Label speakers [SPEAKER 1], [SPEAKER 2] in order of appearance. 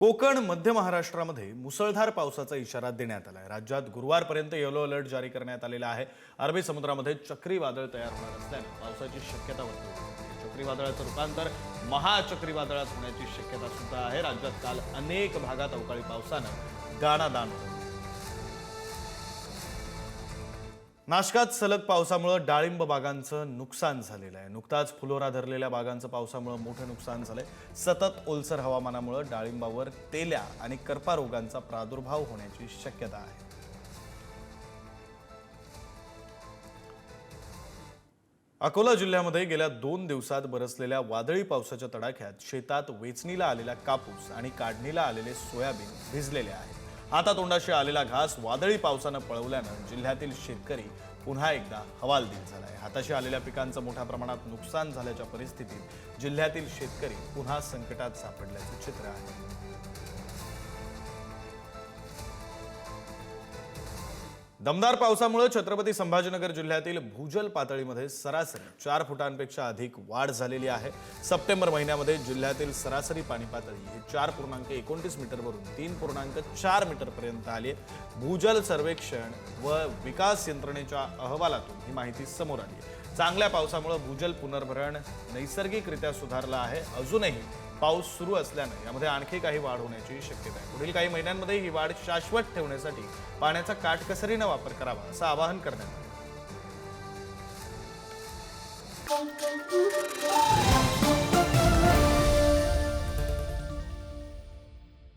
[SPEAKER 1] कोकण मध्य महाराष्ट्रामध्ये मुसळधार पावसाचा इशारा देण्यात आला आहे राज्यात गुरुवारपर्यंत येलो अलर्ट जारी करण्यात आलेला आहे. अरबी समुद्रामध्ये चक्रीवादळ तयार होणार असल्याने पावसाची शक्यता वर्तवली चक्रीवादळाचं रूपांतर महाचक्रीवादळात होण्याची शक्यता सुद्धा आहे. राज्यात काल अनेक भागात अवकाळी पावसानं गाणादान होतं नाशकात सलग पावसामुळं डाळिंब बागांचं नुकसान झालेलं आहे. नुकताच फुलोरा धरलेल्या बागांचं पावसामुळं मोठं नुकसान झालंय. सतत ओलसर हवामानामुळं डाळिंबावर तेल्या आणि करपा रोगांचा प्रादुर्भाव होण्याची शक्यता आहे. अकोला जिल्ह्यामध्ये गेल्या दोन दिवसात बरसलेल्या वादळी पावसाच्या तडाख्यात शेतात वेचणीला आलेला कापूस आणि काढणीला आलेले सोयाबीन भिजलेले आहेत. हातातोंडाशी आलेला घास वादळी पावसानं पळवल्यानं जिल्ह्यातील शेतकरी पुन्हा एकदा हवालदिल झालाय. हाताशी आलेल्या पिकांचं मोठ्या प्रमाणात नुकसान झाल्याच्या परिस्थितीत जिल्ह्यातील शेतकरी पुन्हा संकटात सापडल्याचं चित्र आहे. दमदार पावसामुळे छत्रपती संभाजीनगर जिल्ह्यातील भूजल पातळीमध्ये सरासरी चार फुटांपेक्षा अधिक वाढ झालेली आहे. सप्टेंबर महिन्यामध्ये जिल्ह्यातील सरासरी पाणी पातळी ही चार पूर्णांक एकोणतीस मीटरवरून तीन पूर्णांक चार मीटरपर्यंत आली आहे. भूजल सर्वेक्षण व विकास यंत्रणेच्या अहवालातून ही माहिती समोर आली आहे. चांगल्या पावसामुळे भूजल पुनर्भरण नैसर्गिकरित्या सुधारलं आहे. अजूनही पाऊस सुरू असल्यानं यामध्ये आणखी काही वाढ होण्याची शक्यता आहे. पुढील काही महिन्यांमध्ये ही वाढ शाश्वत ठेवण्यासाठी पाण्याचा काटकसरीनं वापर करावा असं आवाहन करण्यात आलं.